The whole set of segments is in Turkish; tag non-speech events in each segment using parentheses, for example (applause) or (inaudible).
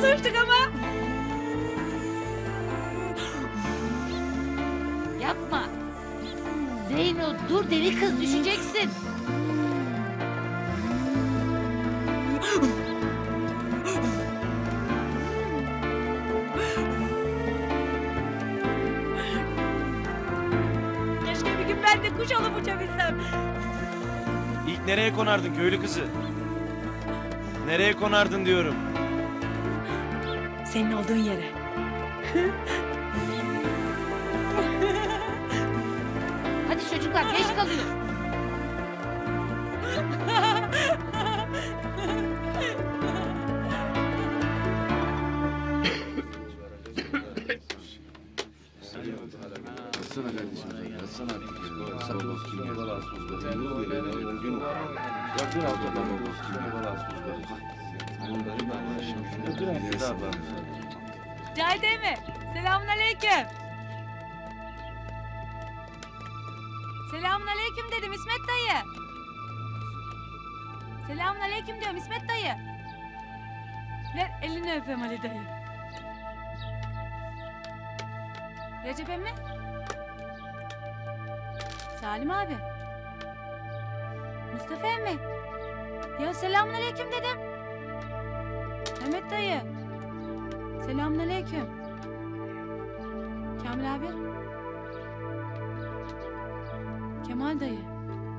sıçtık ama. Yapma. Zeyno dur deli kız düşeceksin. Keşke bir gün ben de kuş olup uçabilsem. İlk nereye konardın köylü kızı? Nereye konardın diyorum. Senin olduğun yere. Hadi çocuklar geç kalıyor. Cahide mi? Selamun aleyküm. Selamun aleyküm dedim İsmet dayı. Selamun aleyküm diyorum İsmet dayı. Ver elini öpeyim Ali dayı. Recep emmi. Salim abi. Mustafa emmi. Ya selamun aleyküm dedim. Mehmet dayı. Selamünaleyküm. Kamil abi. Kemal dayı.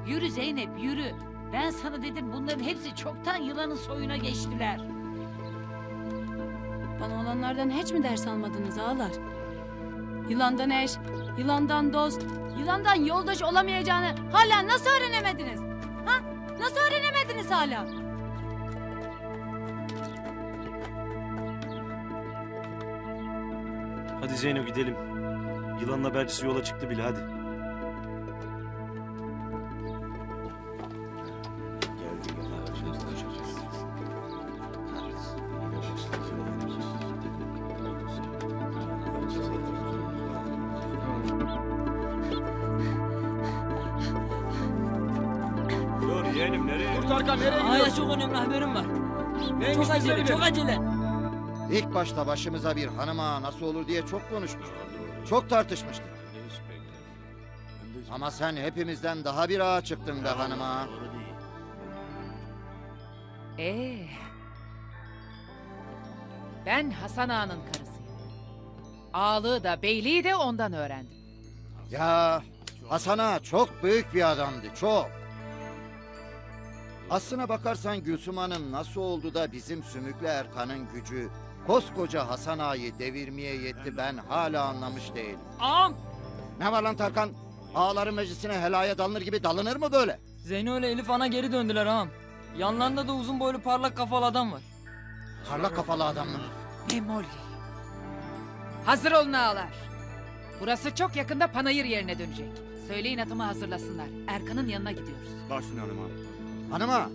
Yürü Zeynep yürü. Ben sana dedim bunların hepsi çoktan yılanın soyuna geçtiler. Bana olanlardan hiç mi ders almadınız ağalar? Yılandan eş, yılandan dost, yılandan yoldaş olamayacağını hala nasıl öğrenemediniz? Ha? Nasıl öğrenemediniz hala? Hadi Zeyno gidelim. Yılanın habercisi yola çıktı bile hadi. Dur yeğenim nereye? Tarkan nereye Aya çok önemli haberim var. Neymiş Çok acele, çok acele. İlk başta başımıza bir hanıma nasıl olur diye çok konuşmuştuk. Çok tartışmıştık. Ama sen hepimizden daha bir ağa çıktın be hanıma. Ee, ben Hasan Ağa'nın karısıyım. Ağalığı da beyliği de ondan öğrendim. Ya Hasan ağa çok büyük bir adamdı çok. Aslına bakarsan Gülsüm Hanım nasıl oldu da bizim Sümüklü Erkan'ın gücü koskoca Hasan ağayı devirmeye yetti ben hala anlamış değilim. Ağam. Ne var lan Tarkan? Ağaların meclisine helaya dalınır gibi dalınır mı böyle? Zeyno ile Elif ana geri döndüler ağam. Yanlarında da uzun boylu parlak kafalı adam var. Parlak kafalı adam mı? Memoli. Hazır olun ağalar. Burası çok yakında panayır yerine dönecek. Söyleyin atımı hazırlasınlar. Erkan'ın yanına gidiyoruz. Hanıma.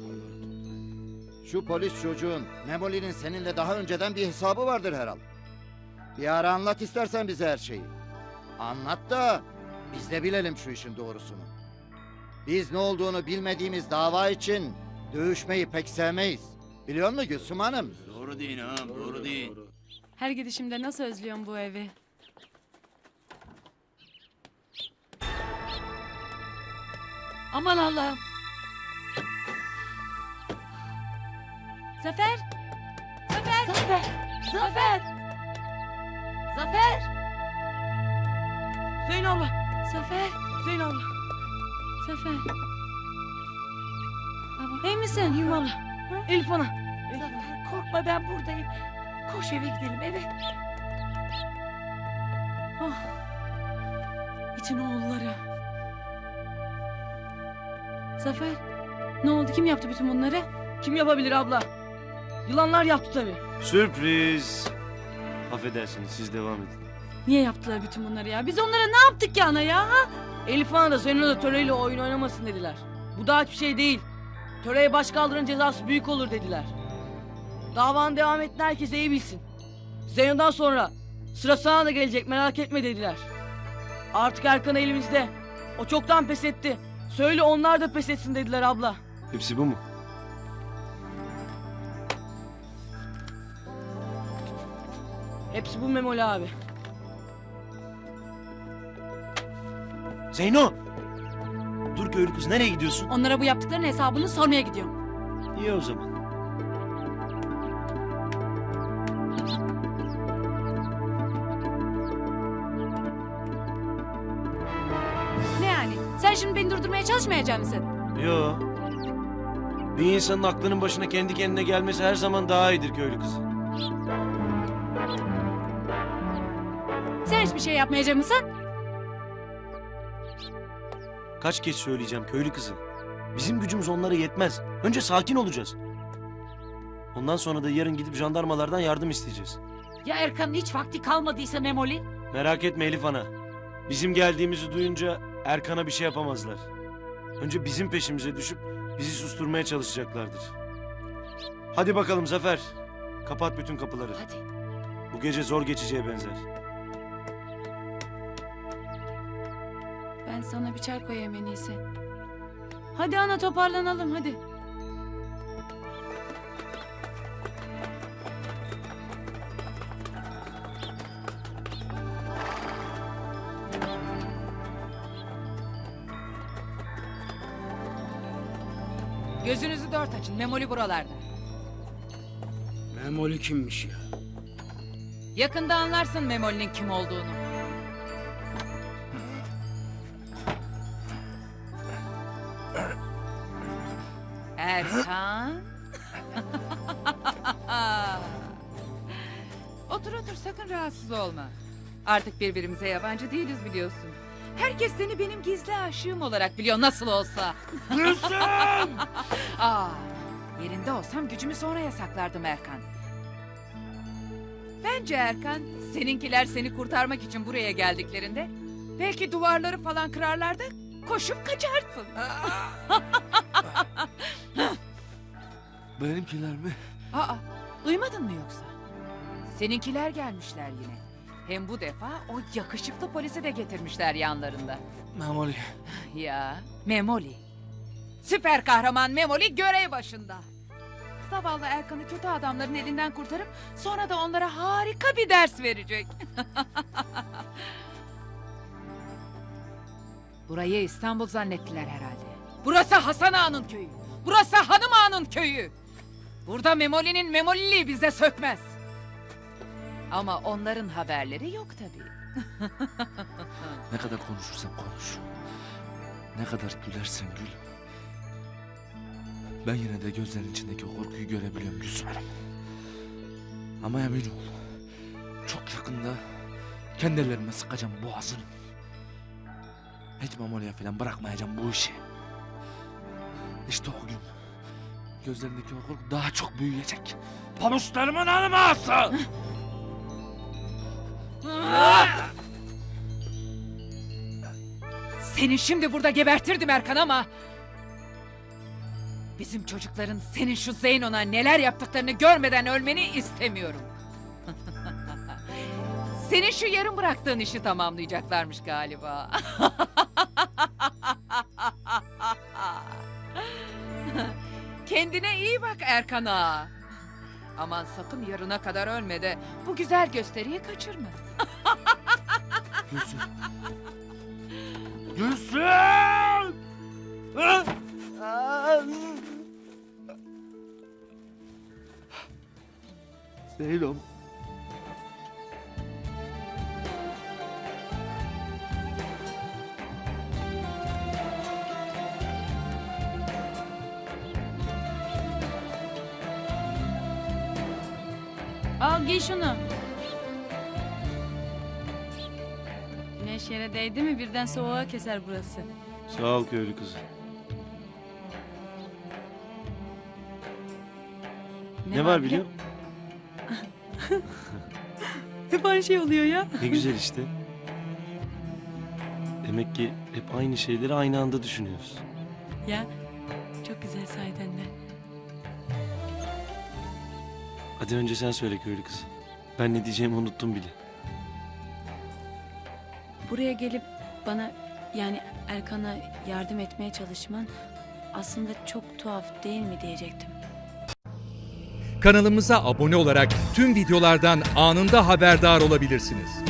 Şu polis çocuğun Memoli'nin seninle daha önceden bir hesabı vardır herhal. Bir ara anlat istersen bize her şeyi. Anlat da biz de bilelim şu işin doğrusunu. Biz ne olduğunu bilmediğimiz dava için dövüşmeyi pek sevmeyiz. Biliyor musun Gülsüm Hanım? Doğru değil ha, doğru değil. Her gidişimde nasıl özlüyorum bu evi. Aman Allah'ım. Zafer! Zafer! Zafer. Zafer. Zafer. Zeyno abla. Zafer! Zeyno abla. Zafer! İyi misin? İyiyim abla. Elif ana. Zafer korkma ben buradayım. Koş eve gidelim eve. Ah. İtin oğulları. Zafer, ne oldu? Kim yaptı bütün bunları? Kim yapabilir abla? Yılanlar yaptı tabii. Sürpriz. Affedersiniz siz devam edin. Niye yaptılar bütün bunları ya? Biz onlara ne yaptık ya ana ya? Ha? Elif ana da Zeyno da töreyle oyun oynamasın dediler. Bu daha hiçbir şey değil. Töreye baş kaldıran cezası büyük olur dediler. Davanın devam ettiğini herkes iyi bilsin. Zeyno'dan sonra sıra sana da gelecek merak etme dediler. Artık Erkan elimizde. O çoktan pes etti. Söyle onlar da pes etsin dediler abla. Hepsi bu mu? Hepsi bu Memoli abi. Zeyno! Dur köylü kız nereye gidiyorsun? Onlara bu yaptıklarının hesabını sormaya gidiyorum. İyi o zaman. Ne yani? Sen şimdi beni durdurmaya çalışmayacak mısın? Yo. Bir insanın aklının başına kendi kendine gelmesi her zaman daha iyidir köylü kızı. Sen hiçbir şey yapmayacak mısın? Kaç kez söyleyeceğim köylü kızı. Bizim gücümüz onlara yetmez. Önce sakin olacağız. Ondan sonra da yarın gidip jandarmalardan yardım isteyeceğiz. Ya Erkan'ın hiç vakti kalmadıysa Memoli? Merak etme Elif Ana. Bizim geldiğimizi duyunca Erkan'a bir şey yapamazlar. Önce bizim peşimize düşüp bizi susturmaya çalışacaklardır. Hadi bakalım Zafer. Kapat bütün kapıları. Hadi. Bu gece zor geçeceğe benzer. Ben sana bir çay koyayım en iyisi. Hadi ana toparlanalım hadi. Gözünüzü dört açın. Memoli buralarda. Memoli kimmiş ya? Yakında anlarsın Memoli'nin kim olduğunu. Erkan. otur otur sakın rahatsız olma. Artık birbirimize yabancı değiliz biliyorsun. Herkes seni benim gizli aşığım olarak biliyor nasıl olsa. (laughs) Aa, yerinde olsam gücümü sonra yasaklardım Erkan. Bence Erkan, seninkiler seni kurtarmak için buraya geldiklerinde belki duvarları falan kırarlar da koşup kaçarsın. (laughs) (laughs) Benimkiler mi? Aa, duymadın mı yoksa? Seninkiler gelmişler yine. Hem bu defa o yakışıklı polisi de getirmişler yanlarında. Memoli. Ya, Memoli. Süper kahraman Memoli görev başında. Zavallı Erkan'ı kötü adamların elinden kurtarıp sonra da onlara harika bir ders verecek. (laughs) Burayı İstanbul zannettiler herhalde. Burası Hasan Ağa'nın köyü. Burası Hanım Ağa'nın köyü. Burada Memoli'nin Memoliliği bize sökmez. Ama onların haberleri yok tabii. (laughs) Ne kadar konuşursan konuş. Ne kadar gülersen gül. Ben yine de gözlerinin içindeki korkuyu görebiliyorum Gülsümer'im. Ama emin ol. Çok yakında kendi sıkacağım boğazını. Hiç Memoli'ye falan bırakmayacağım bu işi. İşte o gün gözlerindeki o korku daha çok büyüyecek. Pabuçlarımın alması! Seni şimdi burada gebertirdim Erkan ama... Bizim çocukların senin şu Zeyno'na neler yaptıklarını görmeden ölmeni istemiyorum. (laughs) senin şu yarım bıraktığın işi tamamlayacaklarmış galiba. (laughs) Kendine iyi bak Erkan ağa. Aman sakın yarına kadar ölme de bu güzel gösteriyi kaçırma. Gülsün. Gülsün! Zeynep. Giy şunu. Güneş yere değdi mi birden soğuğa keser burası. Sağ ol köylü kızı. Ne, var biliyor musun? (laughs) Hep aynı şey oluyor ya. Ne güzel işte. Demek ki hep aynı şeyleri aynı anda düşünüyoruz. Ya çok güzel sahiden de. Hadi önce sen söyle köylü kızı. Ben ne diyeceğimi unuttum bile. Buraya gelip bana yani Erkan'a yardım etmeye çalışman aslında çok tuhaf değil mi diyecektim. Kanalımıza abone olarak tüm videolardan anında haberdar olabilirsiniz.